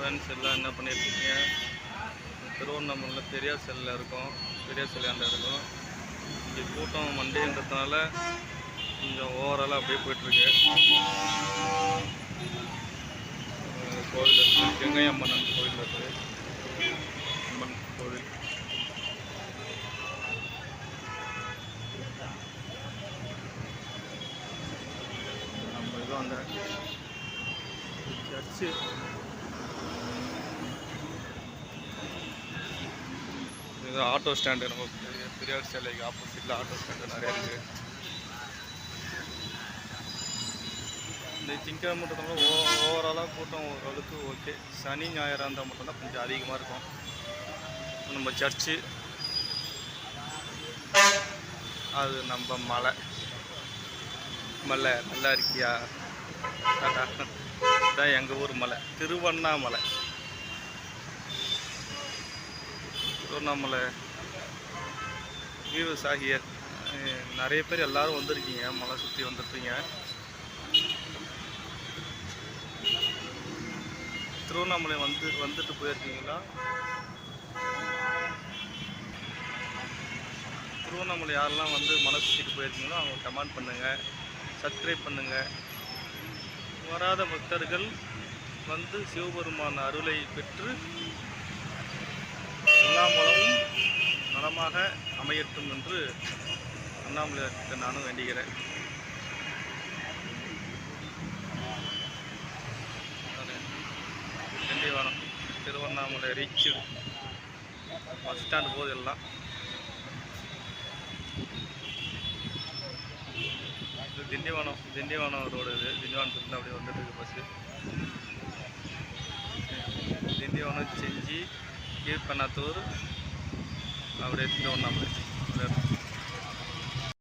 Friends எல்லாம் என்ன பண்ணியிருக்கீங்க? திருவண்ணாமலையில் பெரியார் செல்லில் இருக்கும் பெரியார் செல்லாண்ட இருக்கும். இங்கே கூட்டம் மண்டேன்றதுனால கொஞ்சம் ஓவராலாக அப்படியே போயிட்டுருக்கு. கோவில் இருக்குது கங்கை அம்மன் கோவில் இருக்குது அம்மன் கோவில். நம்ம இது அந்த சர்ச்சு இது ஆட்டோ ஸ்டாண்டு நம்ம பெரிய பெரியார் சாலைக்கு ஆப்போசிட்டில் ஆட்டோ ஸ்டாண்டு நிறையா இருக்குது இந்த திங்கக்கிழமை மட்டும் ஓ ஓவராலாக கூட்டம் ஓரளவுக்கு ஓகே சனி ஞாயிறாக இருந்தால் மட்டும்தான் கொஞ்சம் அதிகமாக இருக்கும். நம்ம சர்ச்சு அது நம்ம மலை. மலை நல்லா இருக்கியா? இதான் எங்கள் ஊர் மலை. திருவண்ணாமலை. திருவண்ணாமலை வீர சாகியர் நிறைய பேர் எல்லாரும் வந்திருக்கீங்க மலை சுற்றி வந்திருப்பீங்க. திருவண்ணாமலை வந்து வந்துட்டு போயிருக்கீங்களா? திருவண்ணாமலை யாரெல்லாம் வந்து மலை சுற்றிட்டு போயிருக்கீங்களோ அவங்க கமெண்ட் பண்ணுங்கள் சப்ஸ்கிரைப் பண்ணுங்கள் வராத பக்தர்கள் வந்து சிவபெருமான் அருளை பெற்று எல்லா மூலமும் நலமாக அமையட்டும் என்று அண்ணாமலையார்கிட்ட நானும் வேண்டுகிறேன். Tindivanam Tiruvannamalai reach bus stand போது எல்லாம் இது திண்டிவனம் திண்டிவனம் ரோடு இது. திண்டிவனத்துலேருந்து அப்படியே வந்துட்டு இருக்கு பஸ்ஸு கீழ்பண்ணாத்தூர் அப்படியே திருவண்ணாமலை